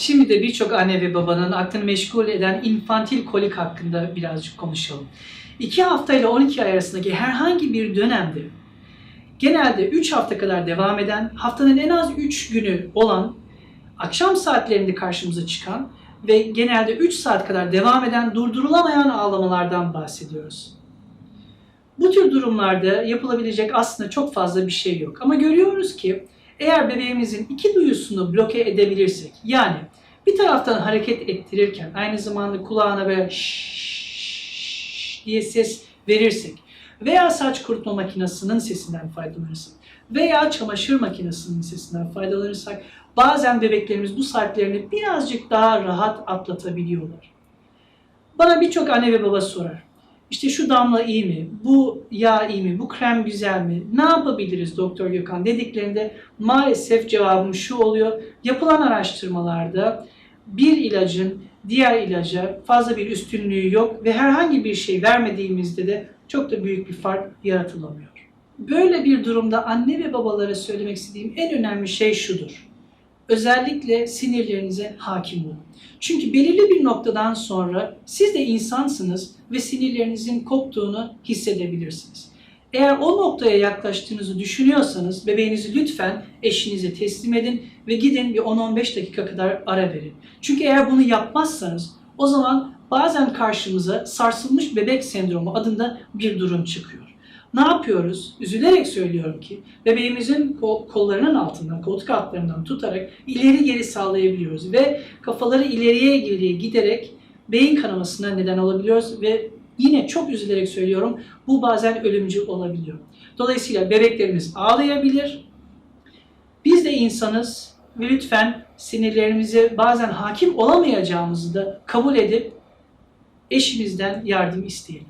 Şimdi de birçok anne ve babanın aklını meşgul eden infantil kolik hakkında birazcık konuşalım. 2 hafta ile 12 ay arasındaki herhangi bir dönemde genelde 3 hafta kadar devam eden, haftanın en az 3 günü olan, akşam saatlerinde karşımıza çıkan ve genelde 3 saat kadar devam eden durdurulamayan ağlamalardan bahsediyoruz. Bu tür durumlarda yapılabilecek aslında çok fazla bir şey yok. Ama görüyoruz ki eğer bebeğimizin iki duyusunu bloke edebilirsek, yani bir taraftan hareket ettirirken aynı zamanda kulağına böyle şşş diye ses verirsek veya saç kurutma makinesinin sesinden faydalanırsak veya çamaşır makinesinin sesinden faydalanırsak bazen bebeklerimiz bu saatlerini birazcık daha rahat atlatabiliyorlar. Bana birçok anne ve baba sorar. İşte şu damla iyi mi? Bu yağ iyi mi? Bu krem güzel mi? Ne yapabiliriz Doktor Gökhan dediklerinde maalesef cevabım şu oluyor. Yapılan araştırmalarda bir ilacın diğer ilaca fazla bir üstünlüğü yok ve herhangi bir şey vermediğimizde de çok da büyük bir fark yaratılamıyor. Böyle bir durumda anne ve babalara söylemek istediğim en önemli şey şudur. Özellikle sinirlerinize hakim olun. Çünkü belirli bir noktadan sonra siz de insansınız ve sinirlerinizin koptuğunu hissedebilirsiniz. Eğer o noktaya yaklaştığınızı düşünüyorsanız bebeğinizi lütfen eşinize teslim edin ve gidin bir 10-15 dakika kadar ara verin. Çünkü eğer bunu yapmazsanız o zaman bazen karşımıza sarsılmış bebek sendromu adında bir durum çıkıyor. Ne yapıyoruz? Üzülerek söylüyorum ki bebeğimizin kol- kollarının altından, koltuk altlarından tutarak ileri geri sağlayabiliyoruz ve kafaları ileriye geriye giderek beyin kanamasına neden olabiliyoruz ve yine çok üzülerek söylüyorum bu bazen ölümcül olabiliyor. Dolayısıyla bebeklerimiz ağlayabilir. Biz de insanız ve lütfen sinirlerimize bazen hakim olamayacağımızı da kabul edip eşimizden yardım isteyelim.